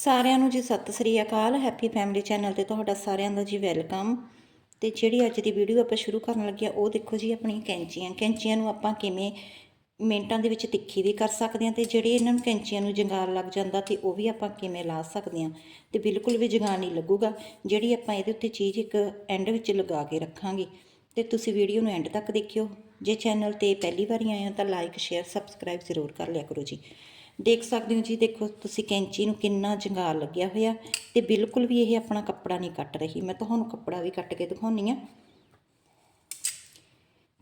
ਸਾਰਿਆਂ ਨੂੰ ਜੀ ਸਤਿ ਸ੍ਰੀ ਅਕਾਲ ਹੈਪੀ ਫੈਮਿਲੀ ਚੈਨਲ ਤੇ ਤੁਹਾਡਾ ਸਾਰਿਆਂ ਦਾ ਜੀ ਵੈਲਕਮ ਤੇ ਜਿਹੜੀ ਅੱਜ ਦੀ ਵੀਡੀਓ ਆਪਾਂ ਸ਼ੁਰੂ ਕਰਨ ਲੱਗੇ ਆ ਉਹ ਦੇਖੋ ਜੀ ਆਪਣੀਆਂ ਕੈਂਚੀਆਂ। ਕੈਂਚੀਆਂ ਨੂੰ ਆਪਾਂ ਕਿਵੇਂ ਮਿੰਟਾਂ ਦੇ ਵਿੱਚ ਤਿੱਖੀ ਵੀ ਕਰ ਸਕਦੇ ਹਾਂ ਤੇ ਜਿਹੜੇ ਇਹਨਾਂ ਨੂੰ ਕੈਂਚੀਆਂ ਨੂੰ ਜੰਗਾਲ ਲੱਗ ਜਾਂਦਾ ਤੇ ਉਹ ਵੀ ਆਪਾਂ ਕਿਵੇਂ ਲਾ ਸਕਦੇ ਹਾਂ। ਤੇ ਬਿਲਕੁਲ ਵੀ ਜੰਗਾਲ ਨਹੀਂ ਲੱਗੂਗਾ। ਜਿਹੜੀ ਆਪਾਂ ਇਹਦੇ ਉੱਤੇ ਚੀਜ਼ ਇੱਕ ਐਂਡ ਵਿੱਚ ਲਗਾ ਕੇ ਰੱਖਾਂਗੇ। ਤੇ ਤੁਸੀਂ ਵੀਡੀਓ ਨੂੰ ਐਂਡ ਤੱਕ ਦੇਖਿਓ। ਜੇ ਚੈਨਲ ਤੇ ਪਹਿਲੀ ਵਾਰੀ ਆਏ ਹੋ ਤਾਂ ਲਾਈਕ ਸ਼ੇਅਰ ਸਬਸਕ੍ਰਾਈਬ ਜ਼ਰੂਰ ਕਰ ਲਿਆ ਕਰੋ ਜੀ। ਦੇਖ ਸਕਦੇ ਹੋ ਜੀ, ਦੇਖੋ ਤੁਸੀਂ ਕੈਂਚੀ ਨੂੰ ਕਿੰਨਾ ਜੰਗਾਲ ਲੱਗਿਆ ਹੋਇਆ ਤੇ ਬਿਲਕੁਲ ਵੀ ਇਹ ਆਪਣਾ ਕੱਪੜਾ ਨਹੀਂ ਕੱਟ ਰਹੀ। ਮੈਂ ਤੁਹਾਨੂੰ ਕੱਪੜਾ ਵੀ ਕੱਟ ਕੇ ਦਿਖਾਉਣੀ ਆ।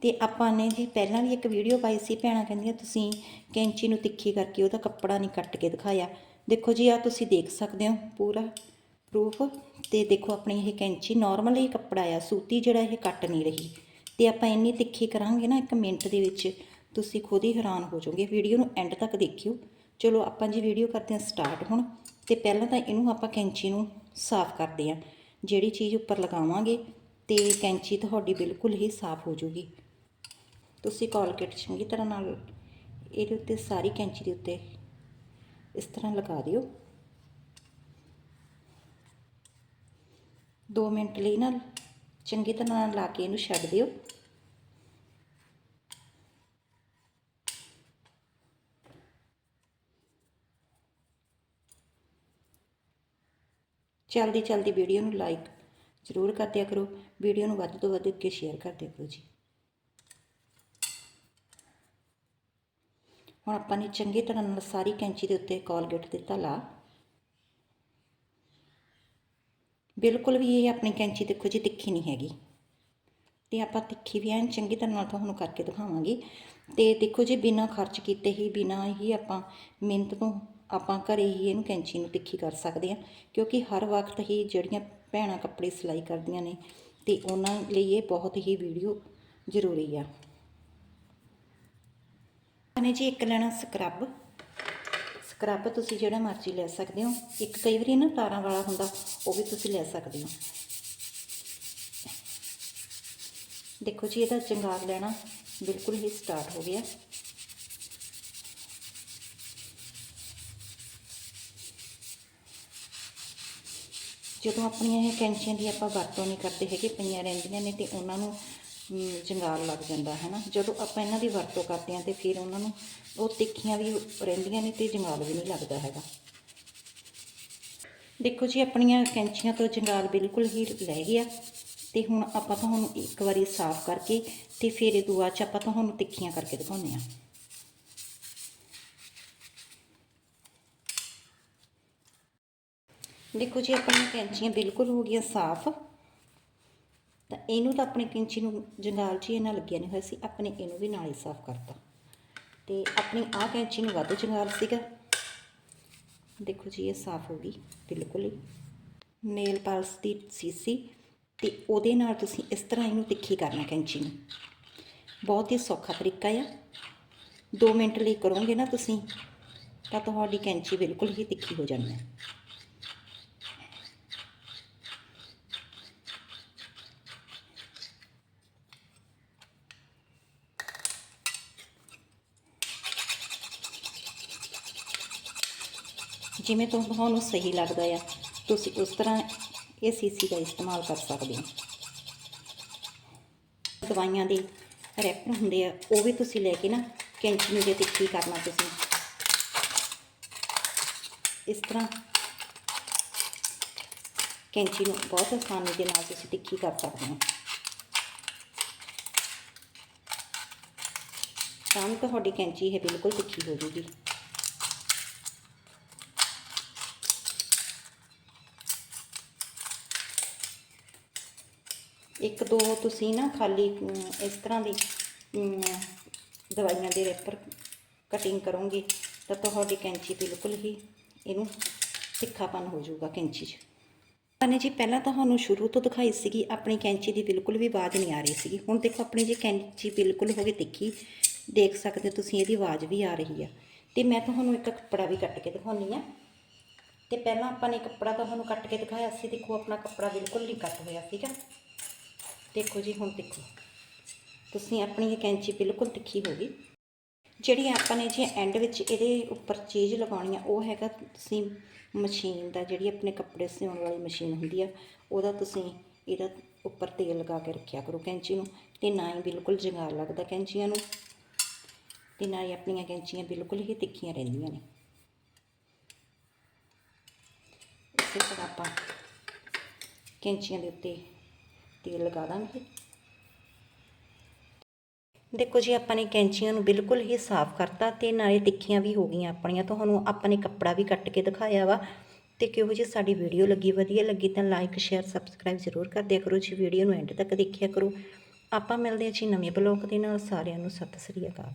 ਤੇ ਆਪਾਂ ਨੇ ਜੀ ਪਹਿਲਾਂ ਵੀ ਇੱਕ ਵੀਡੀਓ ਪਾਈ ਸੀ, ਭੈਣਾਂ ਕਹਿੰਦੀਆਂ ਤੁਸੀਂ ਕੈਂਚੀ ਨੂੰ ਤਿੱਖੀ ਕਰਕੇ ਉਹਦਾ ਕੱਪੜਾ ਨਹੀਂ ਕੱਟ ਕੇ ਦਿਖਾਇਆ। ਦੇਖੋ ਜੀ ਆ ਤੁਸੀਂ ਦੇਖ ਸਕਦੇ ਹੋ ਪੂਰਾ ਪ੍ਰੂਫ ਤੇ ਦੇਖੋ ਆਪਣੀ ਇਹ ਕੈਂਚੀ ਨਾਰਮਲ ਹੀ ਕੱਪੜਾ ਆ, ਸੂਤੀ ਜਿਹੜਾ ਇਹ ਕੱਟ ਨਹੀਂ ਰਹੀ। ਤੇ ਆਪਾਂ ਇੰਨੀ ਤਿੱਖੀ ਕਰਾਂਗੇ ਨਾ ਇੱਕ ਮਿੰਟ ਦੇ ਵਿੱਚ, ਤੁਸੀਂ ਖੁਦ ਹੀ ਹੈਰਾਨ ਹੋ ਜਾਓਗੇ। ਵੀਡੀਓ ਨੂੰ ਐਂਡ ਤੱਕ ਦੇਖਿਓ। ਚਲੋ ਆਪਾਂ ਜੀ ਵੀਡੀਓ ਕਰਦੇ ਹਾਂ ਸਟਾਰਟ ਹੁਣ, ਤੇ ਪਹਿਲਾਂ ਤਾਂ ਇਹਨੂੰ ਆਪਾਂ ਕੈਂਚੀ ਨੂੰ ਸਾਫ਼ ਕਰਦੇ ਹਾਂ। ਜਿਹੜੀ ਚੀਜ਼ ਉੱਪਰ ਲਗਾਵਾਂਗੇ, ਤੇ ਕੈਂਚੀ ਤੁਹਾਡੀ ਬਿਲਕੁਲ ਹੀ ਸਾਫ਼ ਹੋ ਜੂਗੀ ਤੁਸੀਂ ਕੋਲਗੇਟ ਚੰਗੀ ਤਰ੍ਹਾਂ ਨਾਲ ਇਹਦੇ ਉੱਤੇ ਸਾਰੀ ਕੈਂਚੀ ਦੇ ਉੱਤੇ ਇਸ ਤਰ੍ਹਾਂ ਲਗਾ ਦਿਓ। 2 ਮਿੰਟ ਲਈ ਨਾ ਚੰਗੀ ਤਰ੍ਹਾਂ ਨਾਲ ਲਾ ਕੇ ਇਹਨੂੰ ਛੱਡ ਦਿਓ। ਜਲਦੀ ਜਲਦੀ ਵੀਡੀਓ ਨੂੰ ਲਾਈਕ ਜ਼ਰੂਰ ਕਰ ਦਿਆ ਕਰੋ। ਵੀਡੀਓ ਨੂੰ ਵੱਧ ਤੋਂ ਵੱਧ ਅੱਗੇ ਸ਼ੇਅਰ ਕਰ ਦਿਆ ਕਰੋ ਜੀ। ਹੁਣ ਆਪਾਂ ਨੇ ਚੰਗੀ ਤਰ੍ਹਾਂ ਨਾਲ ਸਾਰੀ ਕੈਂਚੀ ਦੇ ਉੱਤੇ ਕੋਲਗੇਟ ਦਿੱਤਾ ਲਾ। ਬਿਲਕੁਲ ਵੀ ਇਹ ਆਪਣੀ ਕੈਂਚੀ ਦੇਖੋ ਜੀ, ਤਿੱਖੀ ਨਹੀਂ ਹੈਗੀ। ਤੇ ਆਪਾਂ ਤਿੱਖੀ ਵੀ ਐਨ ਚੰਗੀ ਤਰ੍ਹਾਂ ਨਾਲ ਤੁਹਾਨੂੰ ਕਰਕੇ ਦਿਖਾਵਾਂਗੇ। ਤੇ ਦੇਖੋ ਜੀ, ਬਿਨਾਂ ਖਰਚ ਕੀਤੇ ਹੀ, ਬਿਨਾਂ ਹੀ ਆਪਾਂ ਮਿਹਨਤ ਤੋਂ ਆਪਾਂ ਘਰੇ ਹੀ ਇਹਨੂੰ ਕੈਂਚੀ ਨੂੰ ਤਿੱਖੀ ਕਰ ਸਕਦੇ ਹਾਂ, ਕਿਉਂਕਿ ਹਰ ਵਕਤ ਹੀ ਜਿਹੜੀਆਂ ਭੈਣਾਂ ਕੱਪੜੇ ਸਿਲਾਈ ਕਰਦੀਆਂ ਨੇ ਤੇ ਉਹਨਾਂ ਲਈ ਇਹ ਬਹੁਤ ਹੀ ਵੀਡੀਓ ਜ਼ਰੂਰੀ ਆ। ਨੇ ਜੀ ਇੱਕ ਲੈਣਾ ਸਕਰਬ। ਸਕਰਬ ਤੁਸੀਂ ਜਿਹੜਾ ਮਰਜ਼ੀ ਲੈ ਸਕਦੇ ਹੋ। ਇੱਕ ਕਈ ਵਾਰੀ ਨਾ ਤਾਰਾਂ ਵਾਲਾ ਹੁੰਦਾ, ਉਹ ਵੀ ਤੁਸੀਂ ਲੈ ਸਕਦੇ ਹੋ। ਦੇਖੋ ਜੀ, ਇਹਦਾ ਚੰਗਾਰ ਲੈਣਾ ਬਿਲਕੁਲ ਹੀ ਸਟਾਰਟ ਹੋ ਗਿਆ। ਜਦੋਂ ਆਪਣੀਆਂ ਇਹ ਕੈਂਚੀਆਂ ਦੀ ਆਪਾਂ ਵਰਤੋਂ ਨਹੀਂ ਕਰਦੇ ਹੈਗੇ, ਪਈਆਂ ਰਹਿੰਦੀਆਂ ਨੇ ਤੇ ਉਹਨਾਂ ਨੂੰ ਜੰਗਾਲ ਲੱਗ ਜਾਂਦਾ ਹੈ ਨਾ ਜਦੋਂ ਆਪਾਂ ਇਹਨਾਂ ਦੀ ਵਰਤੋਂ ਕਰਦੇ ਹਾਂ ਤੇ ਫਿਰ ਉਹਨਾਂ ਨੂੰ, ਉਹ ਤਿੱਖੀਆਂ ਵੀ ਰਹਿੰਦੀਆਂ ਨੇ ਤੇ ਜੰਗਾਲ ਵੀ ਨਹੀਂ ਲੱਗਦਾ ਹੈਗਾ। ਦੇਖੋ ਜੀ, ਆਪਣੀਆਂ ਕੈਂਚੀਆਂ ਤੋਂ ਜੰਗਾਲ ਬਿਲਕੁਲ ਹੀ ਰਹਿ ਗਿਆ। ਤੇ ਹੁਣ ਆਪਾਂ ਤੁਹਾਨੂੰ ਇੱਕ ਵਾਰੀ ਸਾਫ਼ ਕਰਕੇ ਤੇ ਫਿਰ ਇਹ ਦੁਆ ਚ ਆਪਾਂ ਤੁਹਾਨੂੰ ਤਿੱਖੀਆਂ ਕਰਕੇ ਦਿਖਾਉਂਦੇ ਆ ਦੇਖੋ ਜੀ, ਆਪਣੀਆਂ ਕੈਂਚੀਆਂ ਬਿਲਕੁਲ ਹੋ ਗਈਆਂ ਸਾਫ਼। ਤਾਂ ਇਹਨੂੰ ਤਾਂ ਆਪਣੀ ਕੈਂਚੀ ਨੂੰ ਜੰਗਾਲ 'ਚ ਹੀ ਇਹਨਾਂ ਲੱਗਿਆ ਨਹੀਂ ਹੋਇਆ ਸੀ, ਆਪਣੇ ਇਹਨੂੰ ਵੀ ਨਾਲ ਹੀ ਸਾਫ਼ ਕਰਤਾ। ਤੇ ਆਪਣੀ ਆਹ ਕੈਂਚੀ ਨੂੰ ਵੱਧ ਜੰਗਾਲ ਸੀਗਾ। ਦੇਖੋ ਜੀ, ਇਹ ਸਾਫ਼ ਹੋ ਗਈ ਬਿਲਕੁਲ ਹੀ। ਨੇਲ ਪਾਲਸ ਦੀ ਸੀਸੀ ਤੇ ਉਹਦੇ ਨਾਲ ਤੁਸੀਂ ਇਸ ਤਰ੍ਹਾਂ ਇਹਨੂੰ ਤਿੱਖੀ ਕਰਨਾ ਕੈਂਚੀ ਨੂੰ। ਬਹੁਤ ਹੀ ਸੌਖਾ ਤਰੀਕਾ ਆ। 2 ਮਿੰਟ ਲਈ ਕਰੋਗੇ ਨਾ ਤੁਸੀਂ, ਤਾਂ ਤੁਹਾਡੀ ਕੈਂਚੀ ਬਿਲਕੁਲ ਹੀ ਤਿੱਖੀ ਹੋ ਜਾਣੀ ਹੈ। ਜਿਵੇਂ ਤੁਹਾਨੂੰ ਸਹੀ ਲੱਗਦਾ ਆ, ਤੁਸੀਂ ਉਸ ਤਰ੍ਹਾਂ ਇਹ ਸੀਸੀ ਦਾ ਇਸਤੇਮਾਲ ਕਰ ਸਕਦੇ ਹੋ। ਦਵਾਈਆਂ ਦੇ ਰੈਪਰ ਹੁੰਦੇ ਆ, ਉਹ ਵੀ ਤੁਸੀਂ ਲੈ ਕੇ ਨਾ ਕੈਂਚੀ ਨੂੰ ਜੇ ਤਿੱਖੀ ਕਰਨਾ ਤੁਸੀਂ। ਇਸ ਤਰ੍ਹਾਂ ਕੈਂਚੀ ਨੂੰ ਬਹੁਤ ਆਸਾਨੀ ਦੇ ਨਾਲ ਤੁਸੀਂ ਤਿੱਖੀ ਕਰ ਸਕਦੇ ਹੋ। ਤਾਂ ਤੁਹਾਡੀ ਕੈਂਚੀ ਇਹ ਬਿਲਕੁਲ ਤਿੱਖੀ ਹੋ ਜੂਗੀ। ਇੱਕ ਦੋ ਤੁਸੀਂ ਨਾ ਖਾਲੀ ਇਸ ਤਰ੍ਹਾਂ ਦੀ ਦਵਾਈਆਂ ਦੇ ਰੈਪਰ ਕਟਿੰਗ ਕਰੋਗੇ, ਤਾਂ ਤੁਹਾਡੀ ਕੈਂਚੀ ਬਿਲਕੁਲ ਹੀ ਇਹਨੂੰ ਤਿੱਖਾਪਨ ਹੋ ਜਾਊਗਾ ਕੈਂਚੀ 'ਚ। ਅਨੇ ਜੀ, ਪਹਿਲਾਂ ਤੁਹਾਨੂੰ ਸ਼ੁਰੂ ਤੋਂ ਦਿਖਾਈ ਸੀਗੀ, ਆਪਣੀ ਕੈਂਚੀ ਦੀ ਬਿਲਕੁਲ ਵੀ ਆਵਾਜ਼ ਨਹੀਂ ਆ ਰਹੀ ਸੀਗੀ। ਹੁਣ ਦੇਖੋ, ਆਪਣੀ ਜੀ ਕੈਂਚੀ ਬਿਲਕੁਲ ਹੋ ਗਈ ਤਿੱਖੀ, ਦੇਖ ਸਕਦੇ ਤੁਸੀਂ ਇਹਦੀ ਆਵਾਜ਼ ਵੀ ਆ ਰਹੀ ਆ। ਤੇ ਮੈਂ ਤੁਹਾਨੂੰ ਇੱਕ ਕੱਪੜਾ ਵੀ ਕੱਟ ਕੇ ਦਿਖਾਉਣੀ ਆ। ਤੇ ਪਹਿਲਾਂ ਆਪਾਂ ਨੇ ਕੱਪੜਾ ਤੁਹਾਨੂੰ ਕੱਟ ਕੇ ਦਿਖਾਇਆ ਸੀ, ਦੇਖੋ ਆਪਣਾ ਕੱਪੜਾ ਬਿਲਕੁਲ ਨਹੀਂ ਕੱਟ ਹੋਇਆ ਸੀਗਾ ਦੇਖੋ ਜੀ ਹੁਣ ਦੇਖੋ ਤੁਸੀਂ ਆਪਣੀ ਇਹ ਕੈਂਚੀ ਬਿਲਕੁਲ ਤਿੱਖੀ ਹੋ ਗਈ। ਜਿਹੜੀ ਆਪਾਂ ਨੇ ਜੇ ਐਂਡ ਵਿੱਚ ਇਹਦੇ ਉੱਪਰ ਚੀਜ਼ ਲਗਾਉਣੀ ਆ, ਉਹ ਹੈਗਾ ਤੁਸੀਂ ਮਸ਼ੀਨ ਦਾ, ਜਿਹੜੀ ਆਪਣੇ ਕੱਪੜੇ ਸਿਉਣ ਵਾਲੀ ਮਸ਼ੀਨ ਹੁੰਦੀ ਆ, ਉਹਦਾ ਤੁਸੀਂ ਇਹਦਾ ਉੱਪਰ ਤੇਲ ਲਗਾ ਕੇ ਰੱਖਿਆ ਕਰੋ ਕੈਂਚੀ ਨੂੰ ਤੇ ਨਾ ਹੀ ਬਿਲਕੁਲ ਜੰਗਾਰ ਲੱਗਦਾ ਕੈਂਚੀਆਂ ਨੂੰ। ਤੇ ਨਾ ਹੀ ਆਪਣੀਆਂ ਕੈਂਚੀਆਂ ਬਿਲਕੁਲ ਹੀ ਤਿੱਖੀਆਂ ਰਹਿੰਦੀਆਂ ਨੇ। ਇਸੇ ਤਰ੍ਹਾਂ ਆਪਾਂ ਕੈਂਚੀਆਂ ਦੇ ਉੱਤੇ ਤੇਲ ਲਗਾ ਦਾਂਗੇ। ਦੇਖੋ ਜੀ, ਆਪਾਂ ਨੇ ਕੈਂਚੀਆਂ ਨੂੰ ਬਿਲਕੁਲ ਹੀ ਸਾਫ਼ ਕਰਤਾ ਤੇ ਨਾਲੇ ਤਿੱਖੀਆਂ ਵੀ ਹੋ ਗਈਆਂ ਆਪਣੀਆਂ। ਤੁਹਾਨੂੰ ਆਪਾਂ ਨੇ ਕੱਪੜਾ ਵੀ ਕੱਟ ਕੇ ਦਿਖਾਇਆ ਵਾ। ਤੇ ਕਿਹੋ ਜਿਹੀ ਸਾਡੀ ਵੀਡੀਓ ਲੱਗੀ, ਵਧੀਆ ਲੱਗੀ ਤਾਂ ਲਾਈਕ, ਸ਼ੇਅਰ, ਸਬਸਕ੍ਰਾਈਬ ਜ਼ਰੂਰ ਕਰ ਦਿਆ ਕਰੋ ਜੀ। ਵੀਡੀਓ ਨੂੰ ਐਂਡ ਤੱਕ ਦੇਖਿਆ ਕਰੋ। ਆਪਾਂ ਮਿਲਦੇ ਹਾਂ ਜੀ ਨਵੇਂ ਬਲੌਗ ਦੇ ਨਾਲ। ਸਾਰਿਆਂ ਨੂੰ ਸਤਿ ਸ੍ਰੀ ਅਕਾਲ।